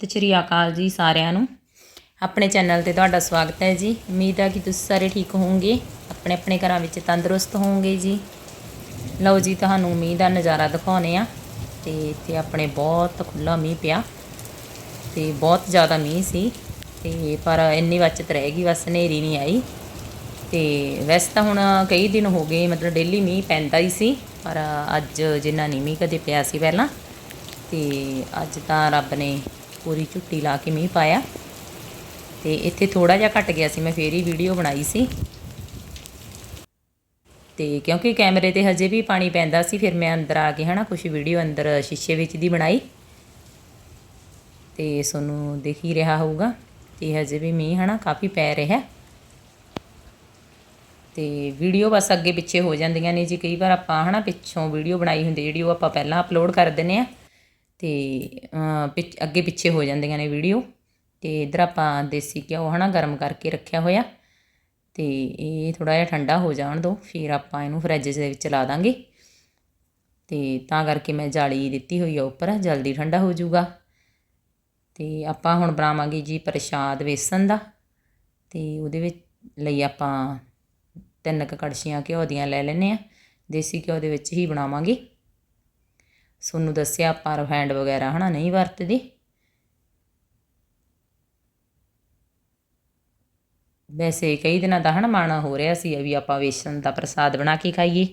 ਸਤਿ ਸ਼੍ਰੀ ਅਕਾਲ ਜੀ ਸਾਰਿਆਂ ਨੂੰ। ਆਪਣੇ ਚੈਨਲ ਤੇ ਤੁਹਾਡਾ ਸਵਾਗਤ ਹੈ ਜੀ। ਉਮੀਦ ਹੈ ਕਿ ਤੁਸੀਂ ਸਾਰੇ ਠੀਕ ਹੋਵੋਗੇ। ਆਪਣੇ ਆਪਣੇ ਘਰਾਂ ਵਿੱਚ ਤੰਦਰੁਸਤ ਹੋਵੋਗੇ ਜੀ। ਲਓ ਜੀ, ਤੁਹਾਨੂੰ ਮੀਂਹ ਦਾ ਨਜ਼ਾਰਾ ਦਿਖਾਉਨੇ ਆ ਤੇ ਇੱਥੇ ਆਪਣੇ ਬਹੁਤ ਖੁੱਲਾ ਮੀਂਹ ਪਿਆ। ਤੇ ਬਹੁਤ ਜ਼ਿਆਦਾ ਮੀਂਹ ਸੀ। ਤੇ ਪਰ ਇੰਨੀ ਬਚਤ ਰਹਿ ਗਈ, ਬਸ ਹਨੇਰੀ ਨਹੀਂ ਆਈ। ਤੇ ਵੈਸੇ ਤਾਂ ਹੁਣ ਕਈ ਦਿਨ ਹੋ ਗਏ, ਮਤਲਬ ਡੇਲੀ ਮੀਂਹ ਪੈਂਦਾ ਹੀ ਸੀ। ਪਰ ਅੱਜ ਜਿੰਨਾ ਨਹੀਂ ਮੀਂਹ ਕਦੇ ਪਿਆ ਸੀ ਪਹਿਲਾਂ। ਤੇ ਅੱਜ ਤਾਂ ਰੱਬ ਨੇ ਪੂਰੀ ਝੁੱਟੀ ਲਾ ਕੇ ਮੀਂਹ ਪਾਇਆ। ਤੇ ਇੱਥੇ ਥੋੜਾ ਜਿਹਾ ਘਟ ਗਿਆ ਸੀ, ਮੈਂ ਫੇਰ ਹੀ ਵੀਡੀਓ ਬਣਾਈ ਸੀ। ਤੇ ਕਿਉਂਕਿ ਕੈਮਰੇ ਤੇ ਹਜੇ ਵੀ ਪਾਣੀ ਪੈਂਦਾ ਸੀ, ਫਿਰ ਮੈਂ ਅੰਦਰ ਆ ਕੇ ਹਨਾ ਕੁਝ ਵੀਡੀਓ ਅੰਦਰ ਸ਼ੀਸ਼ੇ ਵਿੱਚ ਦੀ ਬਣਾਈ। ਤੇ ਤੁਹਾਨੂੰ ਦਿਖ ਹੀ ਰਿਹਾ ਹੋਊਗਾ ਤੇ ਹਜੇ ਵੀ ਮੀਂਹ ਹਨਾ ਕਾਫੀ ਪੈ ਰਿਹਾ। ਤੇ ਵੀਡੀਓ ਬਸ ਅੱਗੇ ਪਿੱਛੇ ਹੋ ਜਾਂਦੀਆਂ ਨੇ ਜੀ, ਕਈ ਵਾਰ ਆਪਾਂ ਹਨਾ ਪਿੱਛੋਂ ਵੀਡੀਓ ਬਣਾਈ ਹੁੰਦੀ, ਜਿਹੜੀ ਉਹ ਆਪਾਂ ਪਹਿਲਾਂ ਅਪਲੋਡ ਕਰ ਦਿੰਨੇ ਆ ਅਤੇ ਅਮ, ਪਿੱਛ ਅੱਗੇ ਪਿੱਛੇ ਹੋ ਜਾਂਦੀਆਂ ਨੇ ਵੀਡੀਓ। ਅਤੇ ਇੱਧਰ ਆਪਾਂ ਦੇਸੀ ਘਿਓ ਹੈ ਨਾ ਗਰਮ ਕਰਕੇ ਰੱਖਿਆ ਹੋਇਆ। ਅਤੇ ਇਹ ਥੋੜ੍ਹਾ ਜਿਹਾ ਠੰਡਾ ਹੋ ਜਾਣ ਦਿਓ ਫਿਰ ਆਪਾਂ ਇਹਨੂੰ ਫਰਿੱਜ ਦੇ ਵਿੱਚ ਲਾ ਦਾਂਗੇ। ਅਤੇ ਤਾਂ ਕਰਕੇ ਮੈਂ ਜਾਲੀ ਦਿੱਤੀ ਹੋਈ ਆ ਉੱਪਰ ਜਲਦੀ ਠੰਡਾ ਹੋ ਜਾਊਗਾ। ਤੇ ਆਪਾਂ ਹੁਣ ਬਣਾਵਾਂਗੇ ਜੀ ਪ੍ਰਸ਼ਾਦ ਵੇਸਣ ਦਾ। ਅਤੇ ਉਹਦੇ ਵਿੱਚ ਲਈ ਆਪਾਂ ਤਿੰਨ ਕੁ ਕੜਛੀਆਂ ਘਿਓ ਦੀਆਂ ਲੈ ਲੈਨੇ ਆ ਦੇਸੀ ਘਿਓ ਦੇ ਵਿੱਚ ਹੀ ਬਣਾਵਾਂਗੇ। ਤੁਹਾਨੂੰ ਦੱਸਿਆ ਆਪਾਂ ਰਫੈਂਡ ਵਗੈਰਾ, ਹਨਾ, ਨਹੀਂ ਵਰਤਦੇ? ਵੈਸੇ ਕਈ ਦਿਨਾਂ ਦਾ, ਹਨਾ ਮਨ ਹੋ ਰਿਹਾ ਸੀ ਵੀ ਆਪਾਂ ਵੇਸਣ ਦਾ ਪ੍ਰਸਾਦ ਬਣਾ ਕੇ ਖਾਈਏ।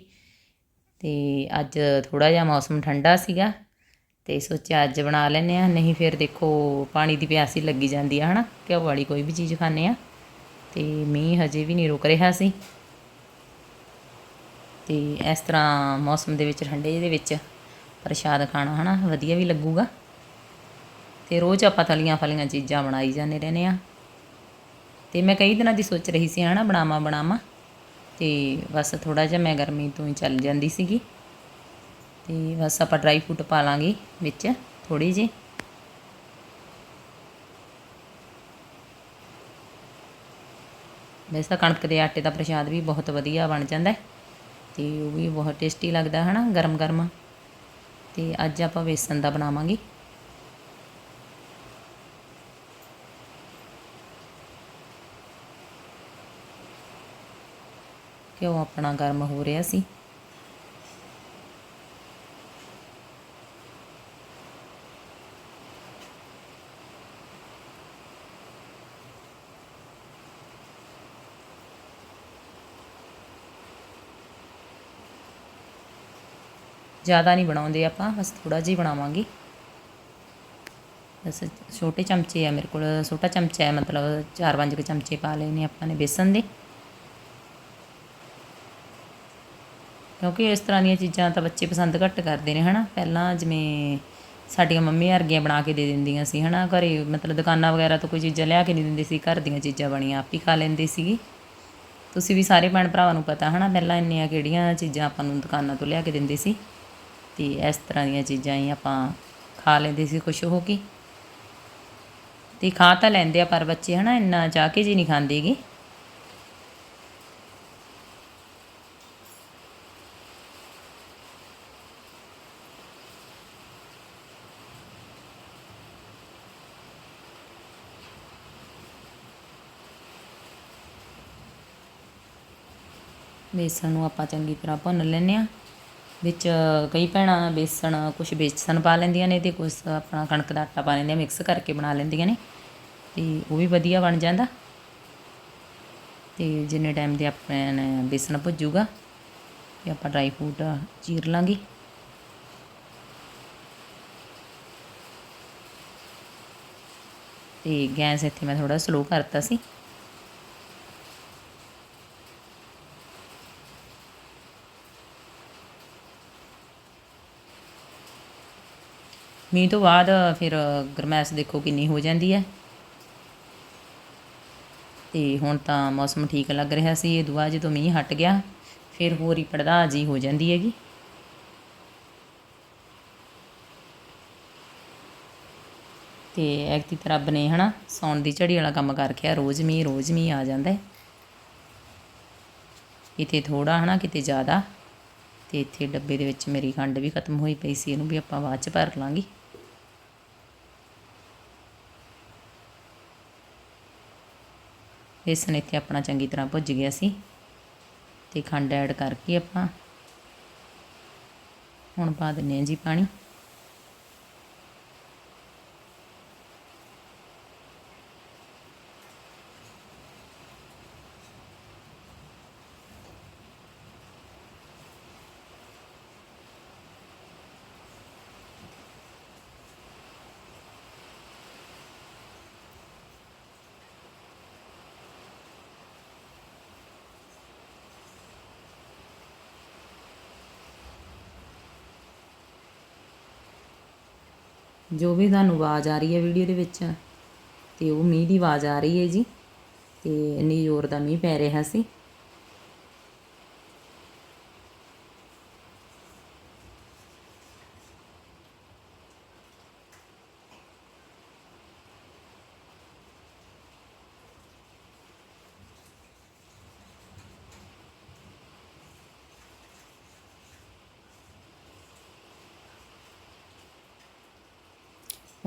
ਤੇ ਅੱਜ ਥੋੜਾ ਜਿਹਾ ਮੌਸਮ ਠੰਡਾ ਸੀਗਾ ਤੇ ਸੋਚਿਆ ਅੱਜ ਬਣਾ ਲੈਨੇ ਆ ਨਹੀਂ ਫਿਰ ਦੇਖੋ ਪਾਣੀ ਦੀ ਪਿਆਸੀ ਲੱਗੀ ਜਾਂਦੀ ਆ, ਹਨਾ, ਘਿਓ ਵਾਲੀ ਕੋਈ ਵੀ ਚੀਜ਼ ਖਾਂਦੇ ਆ ਤੇ ਮੀਂਹ ਹਜੇ ਵੀ ਨਹੀਂ ਰੁਕ ਰਿਹਾ ਸੀ। ਤੇ ਇਸ ਤਰ੍ਹਾਂ ਮੌਸਮ ਦੇ ਵਿੱਚ, ਠੰਡੇ ਜਿਹੇ ਦੇ ਵਿੱਚ ਪ੍ਰਸ਼ਾਦ ਖਾਣਾ, ਹਨਾ? ਵਧੀਆ ਵੀ ਲੱਗੂਗਾ। ਤੇ ਰੋਜ਼ ਆਪਾਂ ਤਲੀਆਂ ਫਲੀਆਂ ਚੀਜ਼ਾਂ ਬਣਾਈ ਜਾਂਦੇ ਰਹਿੰਦੇ ਆ ਤੇ ਮੈਂ ਕਈ ਦਿਨਾਂ ਦੀ ਸੋਚ ਰਹੀ ਸੀ, ਹਨਾ, ਬਣਾਵਾਂ ਬਣਾਵਾਂ। ਤੇ ਬਸ ਥੋੜਾ ਜਿਹਾ ਮੈਂ ਗਰਮੀ ਤੋਂ ਹੀ ਚੱਲ ਜਾਂਦੀ ਸੀਗੀ। ਤੇ ਬਸ ਆਪਾਂ ਡਰਾਈ ਫਰੂਟ ਪਾ ਲਾਂਗੇ ਵਿੱਚ ਥੋੜੀ ਜਿਹੀ। ਵੈਸੇ ਤਾਂ ਕਣਕ ਦੇ ਆਟੇ ਦਾ ਪ੍ਰਸ਼ਾਦ ਵੀ ਬਹੁਤ ਵਧੀਆ ਬਣ ਜਾਂਦਾ ਹੈ। ਤੇ ਉਹ ਵੀ ਬਹੁਤ ਟੇਸਟੀ ਲੱਗਦਾ ਹੈ ਨਾ ਗਰਮ ਗਰਮ ਤੇ ਅੱਜ ਆਪਾਂ ਵੇਸਣ ਦਾ ਬਣਾਵਾਂਗੇ। ਘਿਓ ਆਪਣਾ ਗਰਮ ਹੋ ਰਿਹਾ ਸੀ। ਜ਼ਿਆਦਾ ਨਹੀਂ ਬਣਾਉਂਦੇ ਆਪਾਂ, ਬਸ ਥੋੜਾ ਜਿਹਾ ਹੀ ਬਣਾਵਾਂਗੇ। ਬਸ ਛੋਟੇ ਚਮਚੇ ਆ ਮੇਰੇ ਕੋਲ, ਛੋਟਾ ਚਮਚਾ ਹੈ, ਮਤਲਬ 4-5 ਕੁ ਚਮਚੇ ਪਾ ਲਏ ਨੇ ਆਪਾਂ ਨੇ ਬੇਸਨ ਦੇ। ਕਿਉਂਕਿ ਇਸ ਤਰ੍ਹਾਂ ਦੀਆਂ ਚੀਜ਼ਾਂ ਤਾਂ ਬੱਚੇ ਪਸੰਦ ਘੱਟ ਕਰਦੇ ਨੇ, ਹਨਾ? ਪਹਿਲਾਂ ਜਿਵੇਂ ਸਾਡੀਆਂ ਮੰਮੀ ਵਰਗੀਆਂ ਬਣਾ ਕੇ ਦੇ ਦਿੰਦੀਆਂ ਸੀ, ਹਨਾ? ਘਰੇ ਮਤਲਬ ਦੁਕਾਨਾਂ ਵਗੈਰਾ ਤੋਂ ਕੋਈ ਚੀਜ਼ਾਂ ਲਿਆ ਕੇ ਨਹੀਂ ਦਿੰਦੇ ਸੀ, ਘਰ ਦੀਆਂ ਚੀਜ਼ਾਂ ਬਣੀਆਂ ਆਪ ਹੀ ਖਾ ਲੈਂਦੇ ਸੀਗੇ। ਤੁਸੀਂ ਵੀ ਸਾਰੇ ਭੈਣ ਭਰਾਵਾਂ ਨੂੰ ਪਤਾ, ਹਨਾ? ਪਹਿਲਾਂ ਇੰਨੀਆਂ ਕਿਹੜੀਆਂ ਚੀਜ਼ਾਂ ਆਪਾਂ ਨੂੰ ਦੁਕਾਨਾਂ ਤੋਂ ਲਿਆ ਕੇ ਦਿੰਦੇ ਸੀ। ਤੇ ਇਸ ਤਰ੍ਹਾਂ ਦੀਆਂ ਚੀਜ਼ਾਂ ਹੀ ਆਪਾਂ ਖਾ ਲੈਂਦੇ ਸੀ, ਖੁਸ਼ ਹੋ ਕੇ। ਤੇ ਖਾ ਤਾਂ ਲੈਂਦੇ ਆ, ਪਰ ਬੱਚੇ ਹਨਾ ਇੰਨਾ ਚਾਹ ਕੇ ਜੀ ਨਹੀਂ ਖਾਂਦੇਗੇ ਬੇਸਣ ਨੂੰ ਆਪਾਂ ਚੰਗੀ ਤਰ੍ਹਾਂ ਭੁੰਨ ਲੈਂਦੇ ਆ ਵਿੱਚ ਕਈ ਭੈਣਾਂ ਬੇਸਣ ਕੁਝ ਬੇਸਣ ਪਾ ਲੈਂਦੀਆਂ ਨੇ ਤੇ ਕੁਝ ਆਪਣਾ ਕਣਕ ਦਾ ਆਟਾ ਪਾ ਲੈਂਦੀਆਂ ਮਿਕਸ ਕਰਕੇ ਬਣਾ ਲੈਂਦੀਆਂ ਨੇ। ਤੇ ਉਹ ਵੀ ਵਧੀਆ ਬਣ ਜਾਂਦਾ। ਤੇ ਜਿੰਨੇ ਟਾਈਮ ਦੇ ਆਪਣੇ ਨੇ ਬੇਸਣ ਭੁੱਜੂਗਾ, ਤੇ ਆਪਾਂ ਡਰਾਈ ਫਰੂਟ ਚੀਰ ਲਾਂਗੇ। ਤੇ ਗੈਸ ਇੱਥੇ ਮੈਂ ਥੋੜਾ ਸਲੋ ਕਰਤਾ ਸੀ। ਮੀਂਹ ਤੋਂ ਬਾਅਦ ਫਿਰ ਗਰਮੈਸ਼ ਦੇਖੋ ਕਿੰਨੀ ਹੋ ਜਾਂਦੀ ਹੈ। ਤੇ ਹੁਣ ਤਾਂ ਮੌਸਮ ਠੀਕ ਲੱਗ ਰਿਹਾ ਸੀ, ਇਹ ਦੁਆ ਜਦੋਂ ਮੀਂਹ ਹਟ ਗਿਆ, ਫਿਰ ਹੋਰ ਹੀ ਪੜਦਾ ਜੀ ਹੋ ਜਾਂਦੀ ਹੈਗੀ। ਤੇ ਐਕਤੀ ਤਰ੍ਹਾਂ ਰੱਬ ਨੇ ਹਨਾ, ਸੌਣ ਦੀ ਝੜੀ ਵਾਲਾ ਕੰਮ ਕਰ ਰੱਖਿਆ ਰੋਜ਼ ਮੀਂਹ ਰੋਜ਼ ਮੀਂਹ ਆ ਜਾਂਦਾ ਹੈ। ਕਿਤੇ ਥੋੜਾ ਹਨਾ, ਕਿਤੇ ਜ਼ਿਆਦਾ, ਤੇ ਇੱਥੇ ਡੱਬੇ ਦੇ ਵਿੱਚ ਮੇਰੀ ਖੰਡ ਵੀ ਖਤਮ ਹੋਈ ਪਈ ਸੀ, ਇਹਨੂੰ ਵੀ ਆਪਾਂ ਬਾਅਦ ਚ ਭਰ ਲਾਂਗੇ। ਬੇਸਨ ਇੱਥੇ ਆਪਣਾ ਚੰਗੀ ਤਰ੍ਹਾਂ ਭੁੱਜ ਗਿਆ ਸੀ ਤੇ ਖੰਡ ਐਡ ਕਰਕੇ ਆਪਾਂ ਹੁਣ ਪਾ ਦਿੰਨੇ ਆ ਜੀ ਪਾਣੀ। ਜੋ ਵੀ ਤੁਹਾਨੂੰ ਆਵਾਜ਼ ਆ ਰਹੀ ਹੈ ਵੀਡੀਓ ਦੇ ਵਿੱਚ, ਤੇ ਉਹ ਮੀਂਹ ਦੀ ਆਵਾਜ਼ ਆ ਰਹੀ ਹੈ ਜੀ, ਤੇ ਇੰਨੀ ਜ਼ੋਰ ਦਾ ਮੀਂਹ ਪੈ ਰਿਹਾ ਸੀ।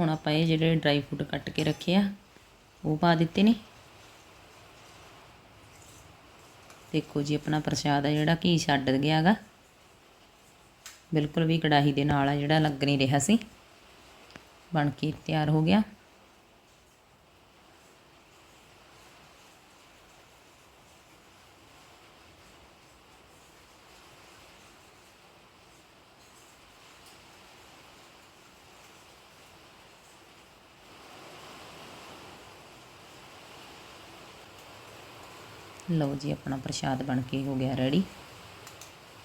ਹੁਣ ਆਪਾਂ ਇਹ ਜਿਹੜੇ ਡਰਾਈ ਫਰੂਟ ਕੱਟ ਕੇ ਰੱਖੇ ਆ, ਉਹ ਪਾ ਦਿੱਤੇ ਨੇ। ਦੇਖੋ ਜੀ, ਆਪਣਾ ਪ੍ਰਸ਼ਾਦ ਆ ਜਿਹੜਾ ਘੀ ਛੱਡ ਗਿਆ ਹੈਗਾ ਬਿਲਕੁਲ ਵੀ ਕੜਾਹੀ ਦੇ ਨਾਲ ਆ ਜਿਹੜਾ, ਲੱਗ ਨਹੀਂ ਰਿਹਾ ਸੀ। ਬਣ ਕੇ ਤਿਆਰ ਹੋ ਗਿਆ। ਲਓ ਜੀ, ਆਪਣਾ ਪ੍ਰਸ਼ਾਦ ਬਣ ਕੇ ਹੋ ਗਿਆ ਰੈਡੀ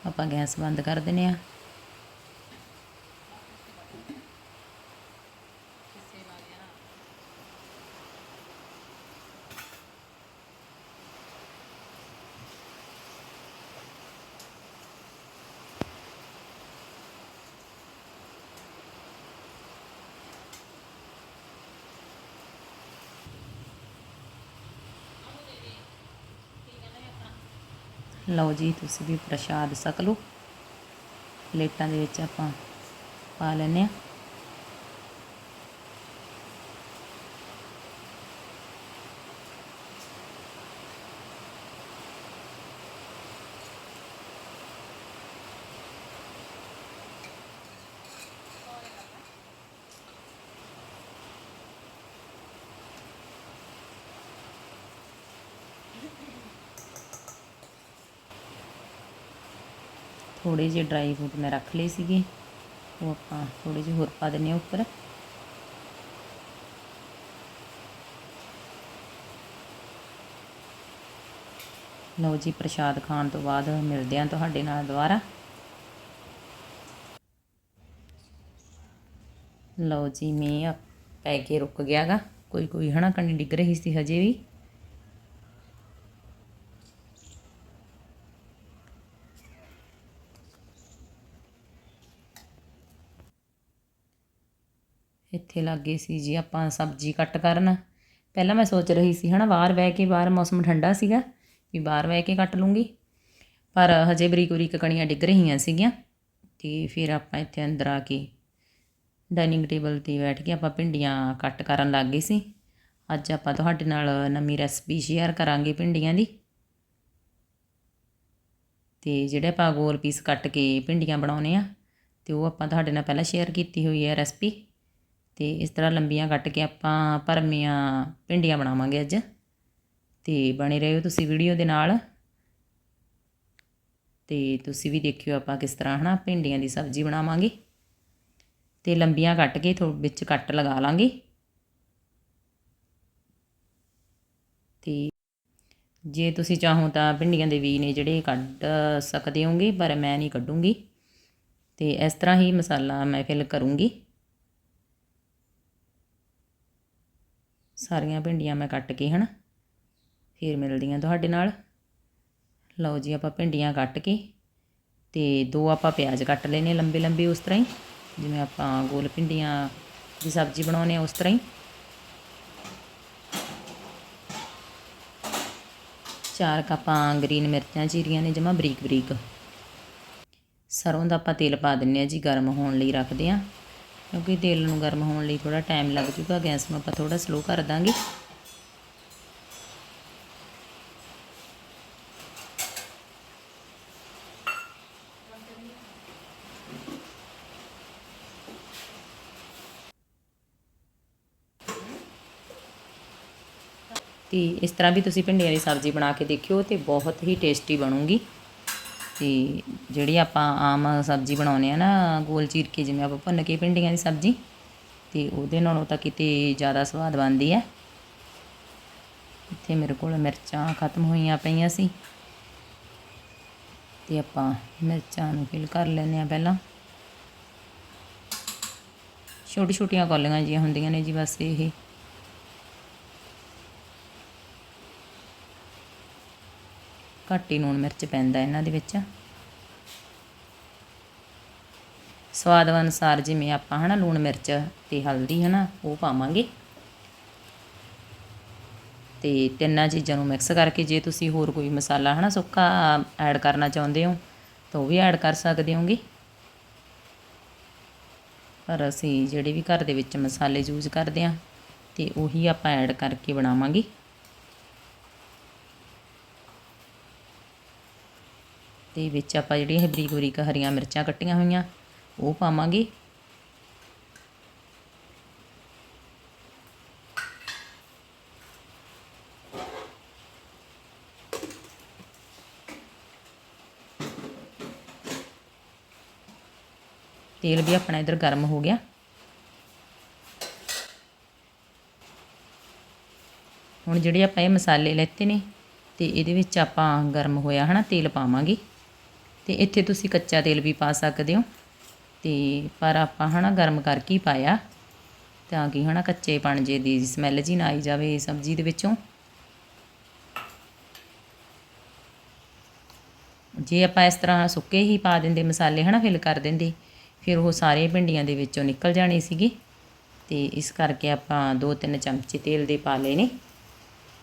ਆਪਾਂ ਗੈਸ ਬੰਦ ਕਰ ਦਿੰਨੇ ਆ ਲਓ ਜੀ ਤੁਸੀਂ ਵੀ ਪ੍ਰਸ਼ਾਦ ਛਕ ਲਓ। ਪਲੇਟਾਂ ਦੇ ਵਿੱਚ ਆਪਾਂ ਪਾ ਲੈਨੇ ਆ ਥੋੜੇ ਜਿਹੇ ਡਰਾਈ ਫਰੂਟ ਮੈਂ ਰੱਖ ਲਏ ਸੀਗੇ। ਉਹ ਆਪਾਂ ਥੋੜੇ ਜਿਹੇ ਹੋਰ ਪਾ ਦਿੰਨੇ ਆ ਉੱਪਰ। ਲਓ ਜੀ, ਪ੍ਰਸ਼ਾਦ ਖਾਣ ਤੋਂ ਬਾਅਦ ਮਿਲਦੇ ਆ ਤੁਹਾਡੇ ਨਾਲ ਦੁਬਾਰਾ। ਲਓ ਜੀ, ਮੀਂਹ ਪੈ ਕੇ ਰੁਕ ਗਿਆਗਾ। ਕੋਈ ਕੋਈ ਹਨਾ ਕਣੀ ਡਿੱਗ ਰਹੀ ਸੀ ਹਜੇ ਵੀ। ਇੱਥੇ ਲੱਗੇ ਸੀ ਜੀ ਆਪਾਂ ਸਬਜ਼ੀ ਕੱਟ ਕਰਨ। ਪਹਿਲਾਂ ਮੈਂ ਸੋਚ ਰਹੀ ਸੀ, ਹਨਾ, ਬਾਹਰ ਬਹਿ ਕੇ, ਬਾਹਰ ਮੌਸਮ ਠੰਡਾ ਸੀਗਾ, ਵੀ ਬਾਹਰ ਬਹਿ ਕੇ ਕੱਟ ਲੂੰਗੀ। ਪਰ ਹਜੇ ਬਰੀਕ ਬਰੀਕ ਕਣੀਆਂ ਡਿੱਗ ਰਹੀਆਂ ਸੀਗੀਆਂ ਤੇ ਫਿਰ ਆਪਾਂ ਇੱਥੇ ਅੰਦਰ ਆ ਕੇ ਡਾਈਨਿੰਗ ਟੇਬਲ ਤੇ ਬੈਠ ਕੇ ਆਪਾਂ ਭਿੰਡੀਆਂ ਕੱਟ ਕਰਨ ਲੱਗ ਗਏ ਸੀ। ਅੱਜ ਆਪਾਂ ਤੁਹਾਡੇ ਨਾਲ ਨਵੀਂ ਰੈਸਪੀ ਸ਼ੇਅਰ ਕਰਾਂਗੇ ਭਿੰਡੀਆਂ ਦੀ। ਤੇ ਜਿਹੜੇ ਆਪਾਂ ਗੋਲ ਪੀਸ ਕੱਟ ਕੇ ਭਿੰਡੀਆਂ ਬਣਾਉਨੇ ਆ, ਤੇ ਉਹ ਆਪਾਂ ਤੁਹਾਡੇ ਨਾਲ ਪਹਿਲਾਂ ਸ਼ੇਅਰ ਕੀਤੀ ਹੋਈ ਹੈ ਰੈਸਪੀ ਅਤੇ ਇਸ ਤਰ੍ਹਾਂ ਲੰਬੀਆਂ ਕੱਟ ਕੇ ਆਪਾਂ ਭਰਮੀਆਂ ਭਿੰਡੀਆਂ ਬਣਾਵਾਂਗੇ ਅੱਜ। ਅਤੇ ਬਣੇ ਰਹੋ ਤੁਸੀਂ ਵੀਡੀਓ ਦੇ ਨਾਲ। ਤੇ ਤੁਸੀਂ ਵੀ ਦੇਖਿਓ ਆਪਾਂ ਕਿਸ ਤਰ੍ਹਾਂ ਹਨਾ ਭਿੰਡੀਆਂ ਦੀ ਸਬਜ਼ੀ ਬਣਾਵਾਂਗੇ। ਤੇ ਲੰਬੀਆਂ ਕੱਟ ਕੇ ਥੋ, ਵਿੱਚ ਕੱਟ ਲਗਾ ਲਾਂਗੇ। ਤੇ ਜੇ ਤੁਸੀਂ ਚਾਹੋ ਤਾਂ ਭਿੰਡੀਆਂ ਦੇ ਵੀ ਨੇ ਜਿਹੜੇ ਕੱਢ ਸਕਦੇ ਹੋਗੇ, ਪਰ ਮੈਂ ਨਹੀਂ ਕੱਢੂੰਗੀ। ਤੇ ਇਸ ਤਰ੍ਹਾਂ ਹੀ ਮਸਾਲਾ ਮੈਂ ਫਿਲ ਕਰੂੰਗੀ। ਸਾਰੀਆਂ ਭਿੰਡੀਆਂ ਮੈਂ ਕੱਟ ਕੇ ਹਨ, ਫਿਰ ਮਿਲਦੀਆਂ ਤੁਹਾਡੇ ਨਾਲ। ਲਓ ਜੀ ਆਪਾਂ ਭਿੰਡੀਆਂ ਕੱਟ ਕੇ ਤੇ ਦੋ ਆਪਾਂ ਪਿਆਜ਼ ਕੱਟ ਲੈਨੇ ਲੰਬੇ ਲੰਬੇ ਉਸ ਤਰ੍ਹਾਂ ਹੀ, ਜਿਵੇਂ ਆਪਾਂ ਗੋਲ ਭਿੰਡੀਆਂ ਦੀ ਸਬਜ਼ੀ ਬਣਾਉਨੇ ਆ ਉਸ ਤਰ੍ਹਾਂ ਹੀ। ਚਾਰ ਕੱਪਾਂ ਗ੍ਰੀਨ ਮਿਰਚਾਂ ਚੀਰੀਆਂ ਨੇ ਜਮਾ ਬਰੀਕ ਬਰੀਕ। ਸਰੋਂ ਦਾ ਆਪਾਂ ਤੇਲ ਪਾ ਦਿੰਨੇ ਆ ਜੀ, ਗਰਮ ਹੋਣ ਲਈ ਰੱਖਦੇ ਆ ਕਿਉਂਕਿ ਤੇਲ ਨੂੰ ਗਰਮ ਹੋਣ ਲਈ ਥੋੜਾ ਟਾਈਮ ਲੱਗ ਜੂਗਾ, ਗੈਸ ਨੂੰ ਆਪਾਂ ਥੋੜਾ ਸਲੋ ਕਰ ਦਾਂਗੇ। ਤੇ ਇਸ ਤਰ੍ਹਾਂ ਵੀ ਤੁਸੀਂ ਭਿੰਡੀਆਂ ਦੀ ਸਬਜ਼ੀ ਬਣਾ ਕੇ ਦੇਖਿਓ, ਤੇ ਬਹੁਤ ਹੀ ਟੇਸਟੀ ਬਣੂਗੀ। ਤੇ ਜਿਹੜੀ ਆਪਾਂ ਆਮ ਸਬਜ਼ੀ ਬਣਾਉਂਦੇ ਆ ਨਾ, ਗੋਲ ਚੀਰ ਕੇ ਜਿਵੇਂ ਆਪਾਂ ਭੁੰਨ ਕੇ ਭਿੰਡੀਆਂ ਦੀ ਸਬਜ਼ੀ, ਤੇ ਉਹਦੇ ਨਾਲੋਂ ਤਾਂ ਕਿਤੇ ਜ਼ਿਆਦਾ ਸਵਾਦ ਬਣਦੀ ਹੈ। ਇੱਥੇ ਮੇਰੇ ਕੋਲ ਮਿਰਚਾਂ ਖਤਮ ਹੋਈਆਂ ਪਈਆਂ ਸੀ। ਤੇ ਆਪਾਂ ਮਿਰਚਾਂ ਨੂੰ ਫਿਲ ਕਰ ਲੈਂਦੇ ਆ ਪਹਿਲਾਂ। ਛੋਟੀ ਛੋਟੀਆਂ ਕੌਲੀਆਂ ਜਿਹੀਆਂ ਹੁੰਦੀਆਂ ਨੇ ਜੀ ਬਸ ਇਹ। ਘੱਟ ਹੀ ਲੂਣ ਮਿਰਚ ਪੈਂਦਾ ਇਹਨਾਂ ਦੇ ਵਿੱਚ। ਸਵਾਦ ਅਨੁਸਾਰ ਜਿਵੇਂ ਆਪਾਂ ਹਨਾ ਲੂਣ ਮਿਰਚ ਤੇ ਹਲਦੀ ਹਨਾ ਉਹ ਪਾਵਾਂਗੇ। ਤੇ ਤਿੰਨਾਂ ਚੀਜ਼ਾਂ ਨੂੰ ਮਿਕਸ ਕਰਕੇ ਜੇ ਤੁਸੀਂ ਹੋਰ ਕੋਈ ਮਸਾਲਾ ਹਨਾ ਸੁੱਕਾ ਐਡ ਕਰਨਾ ਚਾਹੁੰਦੇ ਹੋ ਤਾਂ ਉਹ ਵੀ ਐਡ ਕਰ ਸਕਦੇ ਹੋਗੇ। ਪਰ ਅਸੀਂ ਜਿਹੜੇ ਵੀ ਘਰ ਦੇ ਵਿੱਚ ਮਸਾਲੇ ਯੂਜ਼ ਕਰਦੇ ਆ ਤੇ ਉਹੀ ਆਪਾਂ ਐਡ ਕਰਕੇ ਬਣਾਵਾਂਗੇ। ਤੇ ਵਿੱਚ ਆਪਾਂ ਜਿਹੜੀਆਂ ਇਹ ਬਰੀਕ ਬਰੀਕ ਹਰੀਆਂ ਮਿਰਚਾਂ ਕੱਟੀਆਂ ਹੋਈਆਂ, ਉਹ ਪਾਵਾਂਗੇ। ਤੇਲ ਵੀ ਆਪਣਾ ਇਧਰ ਗਰਮ ਹੋ ਗਿਆ। ਹੁਣ ਜਿਹੜੇ ਆਪਾਂ ਇਹ ਮਸਾਲੇ ਲੈਤੇ ਨੇ, ਤੇ ਇਹਦੇ ਵਿੱਚ ਆਪਾਂ ਗਰਮ ਹੋਇਆ ਹਨਾ, ਤੇਲ ਪਾਵਾਂਗੇ। ਤੇ ਇੱਥੇ ਤੁਸੀਂ ਕੱਚਾ ਤੇਲ ਵੀ ਪਾ ਸਕਦੇ ਹੋ। ਤੇ ਪਰ ਆਪਾਂ ਹਨਾ ਗਰਮ ਕਰਕੇ ਹੀ ਪਾਇਆ। ਤਾਂ ਕਿ ਹਨਾ ਕੱਚੇ ਪਣ ਜੇ ਦੀ ਸਮੈਲ ਜੀ ਨਾ ਆਈ ਜਾਵੇ ਸਬਜ਼ੀ ਦੇ ਵਿੱਚੋਂ। ਜੇ ਆਪਾਂ ਇਸ ਤਰ੍ਹਾਂ ਸੁੱਕੇ ਹੀ ਪਾ ਦਿੰਦੇ, ਮਸਾਲੇ ਹਨਾ ਫਿਲ ਕਰ ਦਿੰਦੇ, ਫਿਰ ਉਹ ਸਾਰੇ ਭਿੰਡੀਆਂ ਦੇ ਵਿੱਚੋਂ ਨਿਕਲ ਜਾਣੇ ਸੀਗੇ। ਤੇ ਇਸ ਕਰਕੇ ਆਪਾਂ ਦੋ ਤਿੰਨ ਚਮਚੇ ਤੇਲ ਦੇ ਪਾ ਲਏ ਨੇ।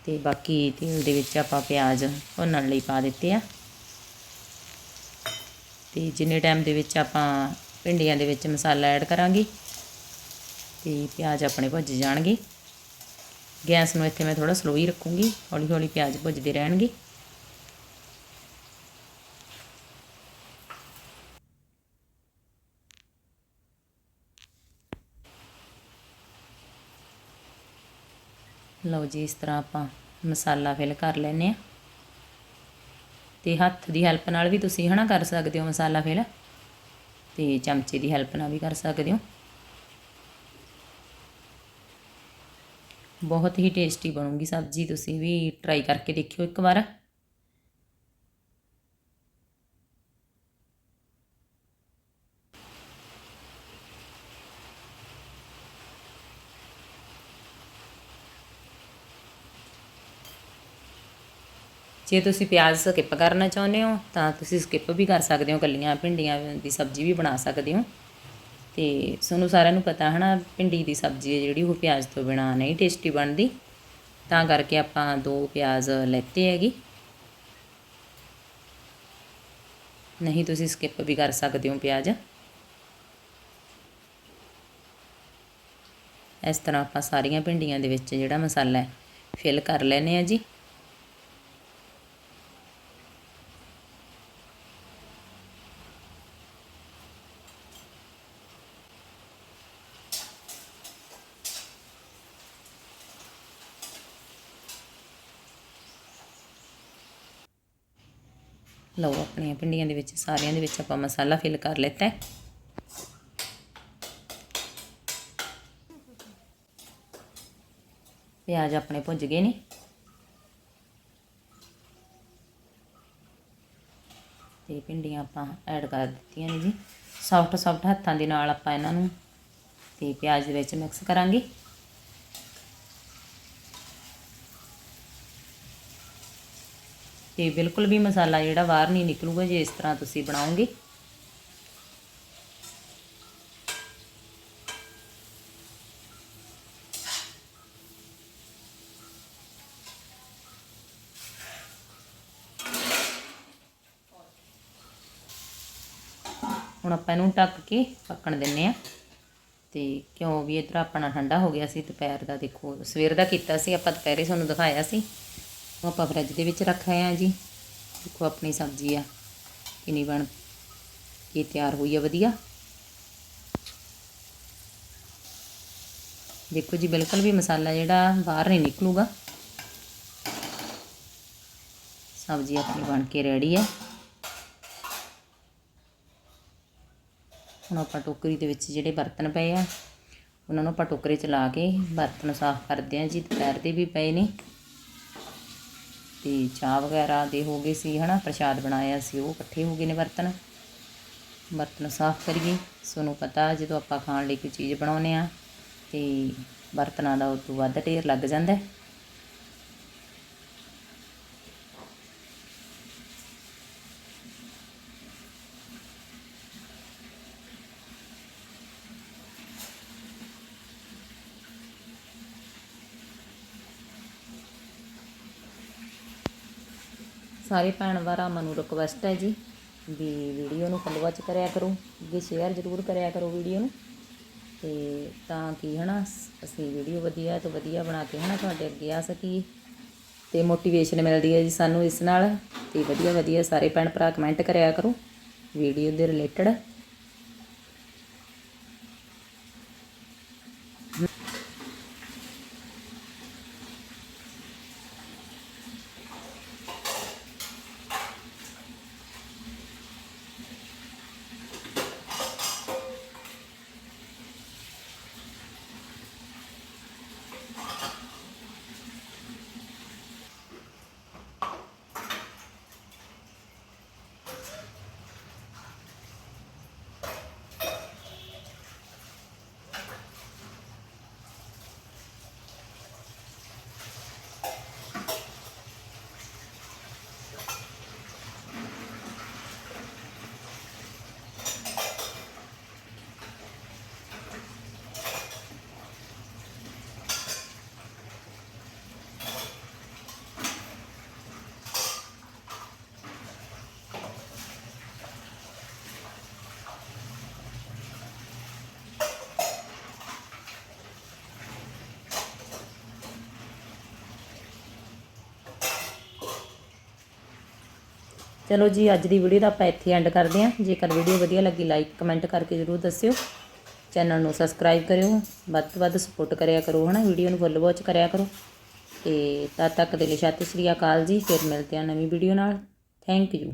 ਤੇ ਬਾਕੀ ਤੇਲ ਦੇ ਵਿੱਚ ਆਪਾਂ ਪਿਆਜ਼ ਭੁੰਨਣ ਲਈ ਪਾ ਦਿੱਤੇ ਆ। ਤੇ ਜਿੰਨੇ ਟਾਈਮ ਦੇ ਵਿੱਚ ਆਪਾਂ ਭਿੰਡੀਆਂ ਦੇ ਵਿੱਚ ਮਸਾਲਾ ਐਡ ਕਰਾਂਗੇ ਤੇ ਪਿਆਜ਼ ਆਪਣੇ ਭੁੱਜ ਜਾਣਗੇ। ਗੈਸ ਨੂੰ ਇੱਥੇ ਮੈਂ ਥੋੜਾ ਸਲੋ ਹੀ ਰੱਖੂੰਗੀ ਹੌਲੀ ਹੌਲੀ ਪਿਆਜ਼ ਭੁੱਜਦੇ ਰਹਿਣਗੇ। ਲਓ ਜੀ, ਇਸ ਤਰ੍ਹਾਂ ਆਪਾਂ ਮਸਾਲਾ ਫਿਲ ਕਰ ਲੈਨੇ ਆ ਤੇ ਹੱਥ ਦੀ ਹੈਲਪ ਨਾਲ ਵੀ ਤੁਸੀਂ ਹਨਾ ਕਰ ਸਕਦੇ ਹੋ ਮਸਾਲਾ ਫਿਲ ਤੇ ਚਮਚੇ ਦੀ ਹੈਲਪ ਨਾਲ ਵੀ ਕਰ ਸਕਦੇ ਹੋ। ਬਹੁਤ ਹੀ ਟੇਸਟੀ ਬਣੂਗੀ ਸਬਜ਼ੀ, ਤੁਸੀਂ ਵੀ ਟਰਾਈ ਕਰਕੇ ਦੇਖਿਓ ਇੱਕ ਵਾਰ। ਜੇ ਤੁਸੀਂ ਪਿਆਜ਼ ਸਕਿਪ ਕਰਨਾ ਚਾਹੁੰਦੇ ਹੋ, ਤਾਂ ਤੁਸੀਂ ਸਕਿਪ ਵੀ ਕਰ ਸਕਦੇ ਹੋ ਕੱਲੀਆਂ ਭਿੰਡੀਆਂ ਦੀ ਸਬਜ਼ੀ ਵੀ ਬਣਾ ਸਕਦੇ ਹੋ। ਤੇ ਤੁਹਾਨੂੰ ਸਾਰਿਆਂ ਨੂੰ ਪਤਾ ਹਨਾ, ਭਿੰਡੀ ਦੀ ਸਬਜ਼ੀ ਹੈ ਜਿਹੜੀ, ਉਹ ਪਿਆਜ਼ ਤੋਂ ਬਿਨਾ ਨਹੀਂ ਟੇਸਟੀ ਬਣਦੀ। ਤਾਂ ਕਰਕੇ ਆਪਾਂ ਦੋ ਪਿਆਜ਼ ਲੈਤੇ ਹੈਗੀ। ਨਹੀਂ, ਤੁਸੀਂ ਸਕਿਪ ਵੀ ਕਰ ਸਕਦੇ ਹੋ ਪਿਆਜ਼। ਇਸ ਤਰ੍ਹਾਂ ਆਪਾਂ ਸਾਰੀਆਂ ਭਿੰਡੀਆਂ ਦੇ ਵਿੱਚ ਜਿਹੜਾ ਮਸਾਲਾ ਹੈ ਫਿਲ ਕਰ ਲੈਨੇ ਆ ਜੀ। ਲਓ ਆਪਣੀਆਂ ਭਿੰਡੀਆਂ ਦੇ ਵਿੱਚ, ਸਾਰਿਆਂ ਦੇ ਵਿੱਚ ਆਪਾਂ ਮਸਾਲਾ ਫਿਲ ਕਰ ਲਿੱਤਾ ਹੈ। ਪਿਆਜ਼ ਆਪਣੇ ਭੁੱਜ ਗਏ ਨੇ। ਤੇ ਭਿੰਡੀਆਂ ਆਪਾਂ ਐਡ ਕਰ ਦਿੱਤੀਆਂ ਨੇ ਜੀ। ਸੌਫਟ ਸੌਫਟ ਹੱਥਾਂ ਦੇ ਨਾਲ ਆਪਾਂ ਇਹਨਾਂ ਨੂੰ ਤੇ ਪਿਆਜ਼ ਦੇ ਵਿੱਚ ਮਿਕਸ ਕਰਾਂਗੇ। ਤੇ ਬਿਲਕੁਲ ਵੀ ਮਸਾਲਾ ਜਿਹੜਾ ਬਾਹਰ ਨਹੀਂ ਨਿਕਲੂਗਾ ਜੇ ਇਸ ਤਰ੍ਹਾਂ ਤੁਸੀਂ ਬਣਾਓਗੇ। ਹੁਣ ਆਪਾਂ ਇਹਨੂੰ ਢੱਕ ਕੇ ਪੱਕਣ ਦਿੰਨੇ ਆ ਤੇ ਕਿਉਂ ਵੀ ਇਧਰ ਆਪਣਾ ਠੰਡਾ ਹੋ ਗਿਆ ਸੀ, ਦੁਪਹਿਰ ਦਾ ਦੇਖੋ, ਸਵੇਰ ਦਾ ਕੀਤਾ ਸੀ, ਆਪਾਂ ਦੁਪਹਿਰੇ ਤੁਹਾਨੂੰ ਦਿਖਾਇਆ ਸੀ। ਉਹ ਆਪਾਂ ਫਰਿੱਜ ਦੇ ਵਿੱਚ ਰੱਖ ਆਏ ਆ ਜੀ। ਦੇਖੋ ਆਪਣੀ ਸਬਜ਼ੀ ਆ, ਕਿੰਨੀ ਬਣ, ਕੇ ਤਿਆਰ ਹੋਈ ਆ, ਵਧੀਆ। ਦੇਖੋ ਜੀ, ਬਿਲਕੁਲ ਵੀ ਮਸਾਲਾ ਜਿਹੜਾ ਬਾਹਰ ਨਹੀਂ ਨਿਕਲੂਗਾ। ਸਬਜ਼ੀ ਆਪਣੀ ਬਣ ਕੇ ਰੈਡੀ ਹੈ ਹੁਣ ਆਪਾਂ ਟੋਕਰੀ ਦੇ ਵਿੱਚ ਜਿਹੜੇ ਬਰਤਨ ਪਏ ਆ, ਉਹਨਾਂ ਨੂੰ ਆਪਾਂ ਟੋਕਰੇ 'ਚ ਲਾ ਕੇ ਬਰਤਨ ਸਾਫ਼ ਕਰਦੇ ਹਾਂ ਜੀ, ਦੁਪਹਿਰ ਦੇ ਵੀ ਪਏ ਨੇ। ਤੇ ਚਾਹ ਵਗੈਰਾ ਦੇ ਹੋ ਗਏ ਸੀ, ਹਨਾ, ਪ੍ਰਸ਼ਾਦ ਬਣਾਇਆ ਸੀ, ਉਹ ਇਕੱਠੇ ਹੋ ਗਏ ਨੇ ਬਰਤਨ। ਬਰਤਨ ਸਾਫ਼ ਕਰੀਏ। ਤੁਹਾਨੂੰ ਪਤਾ ਜਦੋਂ ਆਪਾਂ ਖਾਣ ਲਈ ਕੋਈ ਚੀਜ਼ ਬਣਾਉਂਦੇ ਆ ਤੇ ਬਰਤਨਾਂ ਦਾ ਉਹ ਤੋਂ ਵੱਧ ਢੇਰ ਲੱਗ ਜਾਂਦਾ ਸਾਰੇ ਭੈਣ ਭਰਾਵਾਂ ਨੂੰ ਰਿਕਵੈਸਟ ਹੈ ਜੀ ਵੀ ਵੀਡੀਓ ਨੂੰ ਫੋਲੋ ਚ ਕਰਿਆ ਕਰੋ, ਅੱਗੇ ਸ਼ੇਅਰ ਜ਼ਰੂਰ ਕਰਿਆ ਕਰੋ ਵੀਡੀਓ ਨੂੰ। ਤੇ ਤਾਂ ਕਿ ਹਨਾ ਸ- ਅਸੀਂ ਵੀਡੀਓ ਵਧੀਆ ਤੋਂ ਵਧੀਆ ਬਣਾ ਕੇ ਹਨਾ ਤੁਹਾਡੇ ਅੱਗੇ ਆ ਸਕੀਏ। ਤੇ ਮੋਟੀਵੇਸ਼ਨ ਮਿਲਦੀ ਹੈ ਜੀ ਸਾਨੂੰ ਇਸ ਨਾਲ। ਤੇ ਵਧੀਆ ਵਧੀਆ ਸਾਰੇ ਭੈਣ ਭਰਾ ਕਮੈਂਟ ਕਰਿਆ ਕਰੋ ਵੀਡੀਓ ਦੇ ਰਿਲੇਟਡ ਚਲੋ ਜੀ, ਅੱਜ ਦੀ ਵੀਡੀਓ ਦਾ ਆਪਾਂ ਇੱਥੇ ਐਂਡ ਕਰਦੇ ਹਾਂ। ਜੇਕਰ ਵੀਡੀਓ ਵਧੀਆ ਲੱਗੀ ਲਾਈਕ ਕਮੈਂਟ ਕਰਕੇ ਜ਼ਰੂਰ ਦੱਸਿਓ। ਚੈਨਲ ਨੂੰ ਸਬਸਕ੍ਰਾਈਬ ਕਰਿਓ। ਵੱਧ ਤੋਂ ਵੱਧ ਸਪੋਰਟ ਕਰਿਆ ਕਰੋ, ਹਨਾ? ਵੀਡੀਓ ਨੂੰ ਫੁੱਲ ਵਾਚ ਕਰਿਆ ਕਰੋ। ਤੇ ਤਦ ਤੱਕ ਦੇ ਲਈ, ਸਤਿ ਸ੍ਰੀ ਅਕਾਲ ਜੀ। ਫਿਰ ਮਿਲਦੇ ਹਾਂ ਨਵੀਂ ਵੀਡੀਓ ਨਾਲ। Thank you